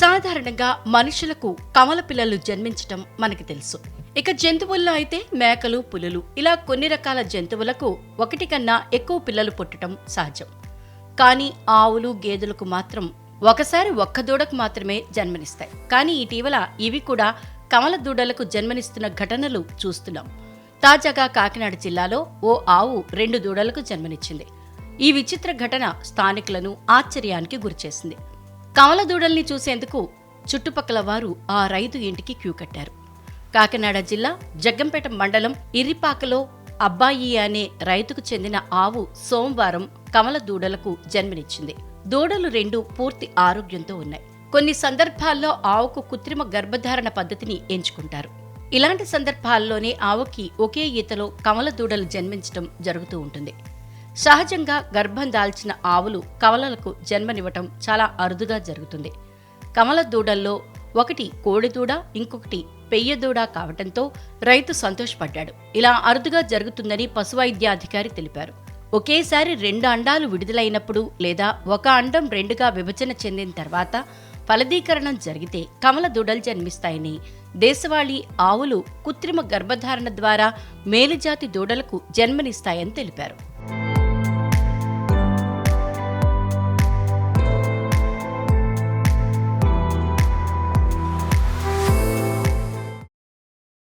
సాధారణంగా మనుషులకు కమల పిల్లలు జన్మించటం మనకి తెలుసు. ఇక జంతువుల్లో అయితే మేకలు పులులు ఇలా కొన్ని రకాల జంతువులకు ఒకటి కన్నా ఎక్కువ పిల్లలు పుట్టడం సహజం. కానీ ఆవులు గేదెలకు మాత్రం ఒకసారి ఒక్క దూడకు మాత్రమే జన్మనిస్తాయి. కానీ ఇటీవల ఇవి కూడా కమల దూడలకు జన్మనిస్తున్న ఘటనలు చూస్తున్నాం. తాజాగా కాకినాడ జిల్లాలో ఓ ఆవు రెండు దూడలకు జన్మనిచ్చింది. ఈ విచిత్ర ఘటన స్థానికులను ఆశ్చర్యానికి గురిచేసింది. కమల దూడల్ని చూసేందుకు చుట్టుపక్కల వారు ఆ రైతు ఇంటికి క్యూ కట్టారు. కాకినాడ జిల్లా జగ్గంపేట మండలం ఇర్రిపాకలో అబ్బాయి అనే రైతుకు చెందిన ఆవు సోమవారం కమల దూడలకు జన్మనిచ్చింది. దూడలు రెండు పూర్తి ఆరోగ్యంతో ఉన్నాయి. కొన్ని సందర్భాల్లో ఆవుకు కృత్రిమ గర్భధారణ పద్ధతిని ఎంచుకుంటారు. ఇలాంటి సందర్భాల్లోనే ఆవుకి ఒకే ఈతలో కమల దూడలు జన్మించడం జరుగుతూ ఉంటుంది. సహజంగా గర్భం దాల్చిన ఆవులు కమలలకు జన్మనివ్వటం చాలా అరుదుగా జరుగుతుంది. కమల దూడల్లో ఒకటి కోడిదూడ ఇంకొకటి పెయ్యదూడ కావటంతో రైతు సంతోషపడ్డాడు. ఇలా అరుదుగా జరుగుతుందని పశువైద్యాధికారి తెలిపారు. ఒకేసారి రెండు అండాలు విడుదలైనప్పుడు లేదా ఒక అండం రెండుగా విభజన చెందిన తర్వాత ఫలదీకరణం జరిగితే కమల దూడలు జన్మిస్తాయని దేశవాళీ ఆవులు కృత్రిమ గర్భధారణ ద్వారా మేలుజాతి దూడలకు జన్మనిస్తాయని తెలిపారు.